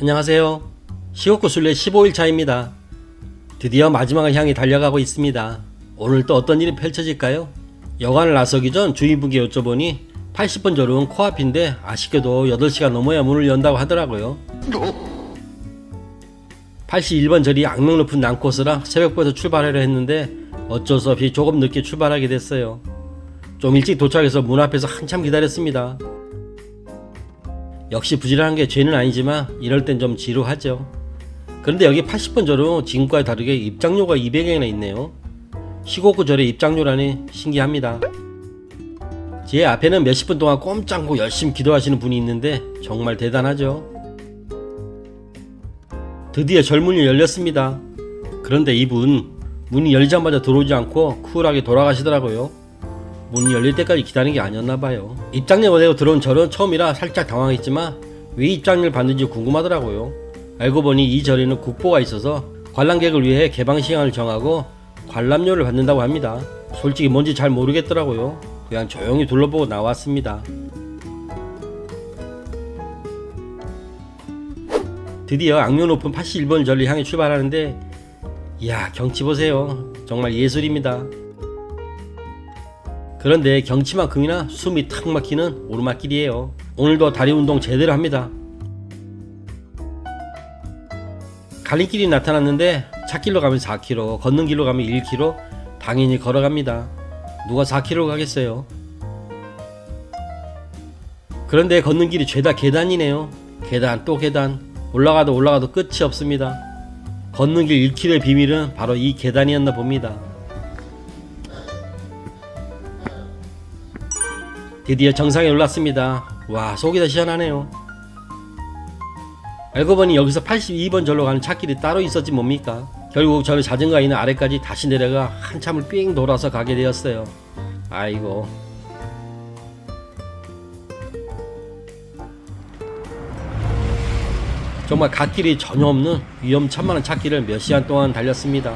안녕하세요. 시옥구 순례 15일 차입니다. 드디어 마지막을 향해 달려가고 있습니다. 오늘 또 어떤 일이 펼쳐질까요? 여관을 나서기 전 주인분께 여쭤보니 80번 절은 코앞인데 아쉽게도 8시간 넘어야 문을 연다고 하더라고요. 81번 절이 악명 높은 난코스라 새벽부터 출발하려 했는데 어쩔 수 없이 조금 늦게 출발하게 됐어요. 좀 일찍 도착해서 문 앞에서 한참 기다렸습니다. 역시 부지런한 게 죄는 아니지만 이럴 땐 좀 지루하죠. 그런데 여기 80번 절은 지금과는 다르게 입장료가 200원이나 있네요. 시곡구 절의 입장료라니 신기합니다. 제 앞에는 몇십 분 동안 꼼짝 않고 열심히 기도하시는 분이 있는데 정말 대단하죠. 드디어 절문이 열렸습니다. 그런데 이분 문이 열자마자 들어오지 않고 쿨하게 돌아가시더라고요. 문이 열릴 때까지 기다리는 게 아니었나 봐요. 입장료 내고 들어온 절은 처음이라 살짝 당황했지만 왜 입장료를 받는지 궁금하더라고요. 알고 보니 이 절에는 국보가 있어서 관람객을 위해 개방 시간을 정하고 관람료를 받는다고 합니다. 솔직히 뭔지 잘 모르겠더라고요. 그냥 조용히 둘러보고 나왔습니다. 드디어 악명 높은 81번 절을 향해 출발하는데 이야 경치 보세요. 정말 예술입니다. 그런데 경치만큼이나 숨이 탁 막히는 오르막길이에요. 오늘도 다리 운동 제대로 합니다. 갈림길이 나타났는데 차길로 가면 4km, 걷는 길로 가면 1km, 당연히 걸어갑니다. 누가 4km 가겠어요? 그런데 걷는 길이 죄다 계단이네요. 계단 또 계단, 올라가도 올라가도 끝이 없습니다. 걷는 길 1km의 비밀은 바로 이 계단이었나 봅니다. 드디어 정상에 올랐습니다. 와, 속이 다 시원하네요. 알고 보니 여기서 82번 절로 가는 차길이 따로 있었지 뭡니까? 결국 저는 자전거가 있는 아래까지 다시 내려가 한참을 삥 돌아서 가게 되었어요. 아이고. 정말 갓길이 전혀 없는 위험천만한 차길을 몇 시간 동안 달렸습니다.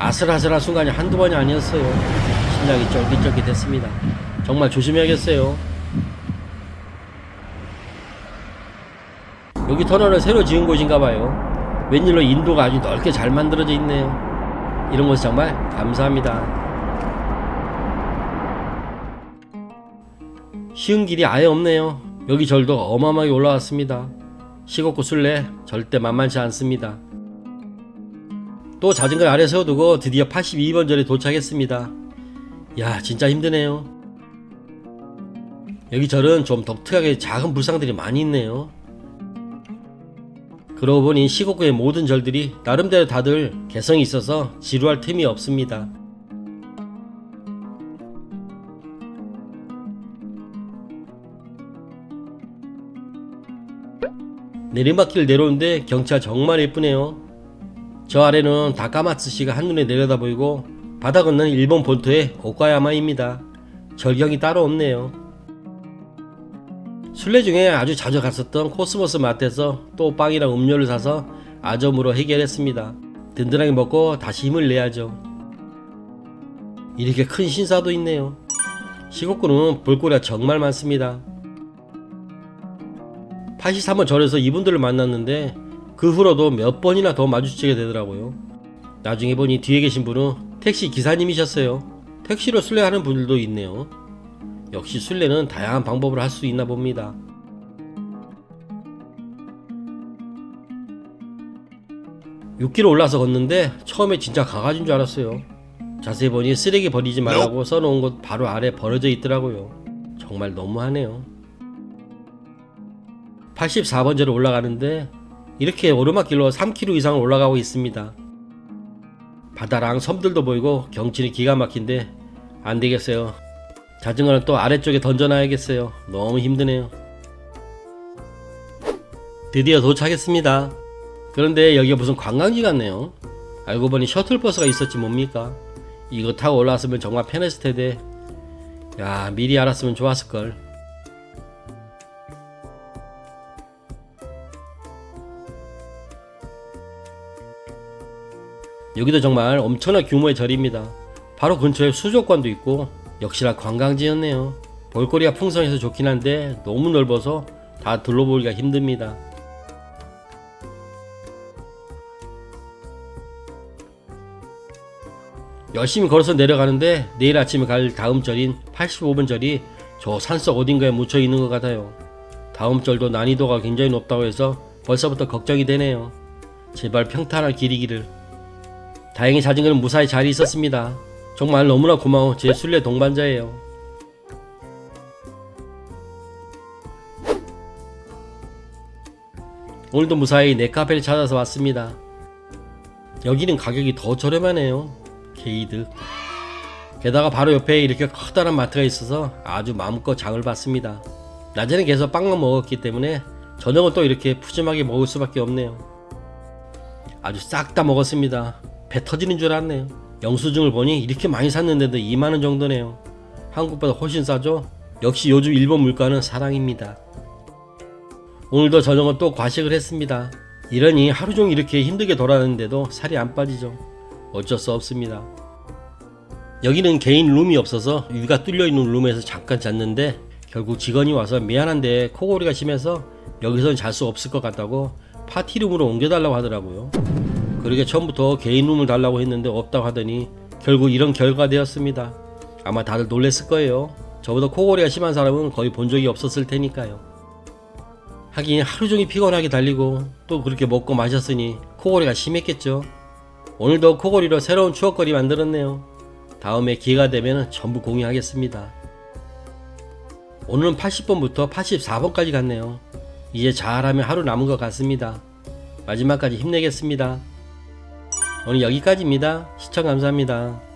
아슬아슬한 순간이 한두 번이 아니었어요. 심장이 쫄깃쫄깃했습니다. 정말 조심해야겠어요. 여기 터널을 새로 지은 곳인가 봐요. 웬일로 인도가 아주 넓게 잘 만들어져 있네요. 이런 곳 정말 감사합니다. 쉬운 길이 아예 없네요. 여기 절도 어마어마하게 올라왔습니다. 시곡구 순례 절대 만만치 않습니다. 또 자전거 아래 세워두고 드디어 82번 절에 도착했습니다. 야 진짜 힘드네요. 여기 절은 좀 독특하게 작은 불상들이 많이 있네요. 그러고 보니 시곡구의 모든 절들이 나름대로 다들 개성이 있어서 지루할 틈이 없습니다. 내리막길 내려오는데 경치가 정말 예쁘네요. 저 아래는 다카마츠시가 한눈에 내려다 보이고 바다 건너는 일본 본토의 오카야마입니다. 절경이 따로 없네요. 순례 중에 아주 자주 갔었던 코스모스 마트에서 또 빵이랑 음료를 사서 아점으로 해결했습니다. 든든하게 먹고 다시 힘을 내야죠. 이렇게 큰 신사도 있네요. 시골구는 볼거리가 정말 많습니다. 83번 절에서 이분들을 만났는데 그 후로도 몇 번이나 더 마주치게 되더라고요. 나중에 보니 뒤에 계신 분은 택시 기사님이셨어요. 택시로 순례하는 분들도 있네요. 역시 순례는 다양한 방법으로 할 수 있나 봅니다. (6km) 올라서 걷는데 처음에 진짜 강아지인 줄 알았어요 자세히 보니 쓰레기 버리지 말라고 써놓은 곳 바로 아래 버려져 있더라고요 정말 너무하네요 84번 절에 올라가는데 이렇게 오르막길로 3km 이상을 올라가고 있습니다. 바다랑 섬들도 보이고 경치는 기가 막힌데 안 되겠어요. 자전거는 또 아래쪽에 던져놔야겠어요. 너무 힘드네요. 드디어 도착했습니다. 그런데 여기가 무슨 관광지 같네요. 알고 보니 셔틀버스가 있었지 뭡니까? 이거 타고 올라왔으면 정말 편했을 텐데. 야, 미리 알았으면 좋았을걸. 여기도 정말 엄청난 규모의 절입니다. 바로 근처에 수족관도 있고 역시나 관광지였네요. 볼거리가 풍성해서 좋긴 한데 너무 넓어서 다 둘러보기가 힘듭니다. 열심히 걸어서 내려가는데 내일 아침에 갈 다음 절인 85번 절이 저 산속 어딘가에 묻혀 있는 것 같아요. 다음 절도 난이도가 굉장히 높다고 해서 벌써부터 걱정이 되네요. 제발 평탄한 길이기를. 다행히 자전거는 무사히 잘 있었습니다. 정말 너무나 고마워 제 순례 동반자예요. 오늘도 무사히 네카페를 찾아서 왔습니다. 여기는 가격이 더 저렴하네요. 게이드. 게다가 바로 옆에 이렇게 커다란 마트가 있어서 아주 마음껏 장을 봤습니다. 낮에는 계속 빵만 먹었기 때문에 저녁은 또 이렇게 푸짐하게 먹을 수밖에 없네요. 아주 싹 다 먹었습니다. 배 터지는 줄 알았네요. 영수증을 보니 이렇게 많이 샀는데도 2만원 정도네요. 한국보다 훨씬 싸죠? 역시 요즘 일본 물가는 사랑입니다. 오늘도 저녁은 또 과식을 했습니다. 이러니 하루 종일 이렇게 힘들게 돌아다니는데도 살이 안 빠지죠. 어쩔 수 없습니다. 여기는 개인 룸이 없어서 위가 뚫려 있는 룸에서 잠깐 잤는데 결국 직원이 와서 미안한데 코골이가 심해서 여기선 잘 수 없을 것 같다고 파티룸으로 옮겨달라고 하더라고요. 그러게 처음부터 개인 룸을 달라고 했는데 없다고 하더니 결국 이런 결과가 되었습니다. 아마 다들 놀랬을 거예요. 저보다 코골이가 심한 사람은 거의 본 적이 없었을 테니까요. 하긴 하루 종일 피곤하게 달리고 또 그렇게 먹고 마셨으니 코골이가 심했겠죠. 오늘도 코골이로 새로운 추억거리 만들었네요. 다음에 기회가 되면 전부 공유하겠습니다. 오늘은 80번부터 84번까지 갔네요. 이제 잘하면 하루 남은 것 같습니다. 마지막까지 힘내겠습니다. 오늘 여기까지입니다. 시청 감사합니다.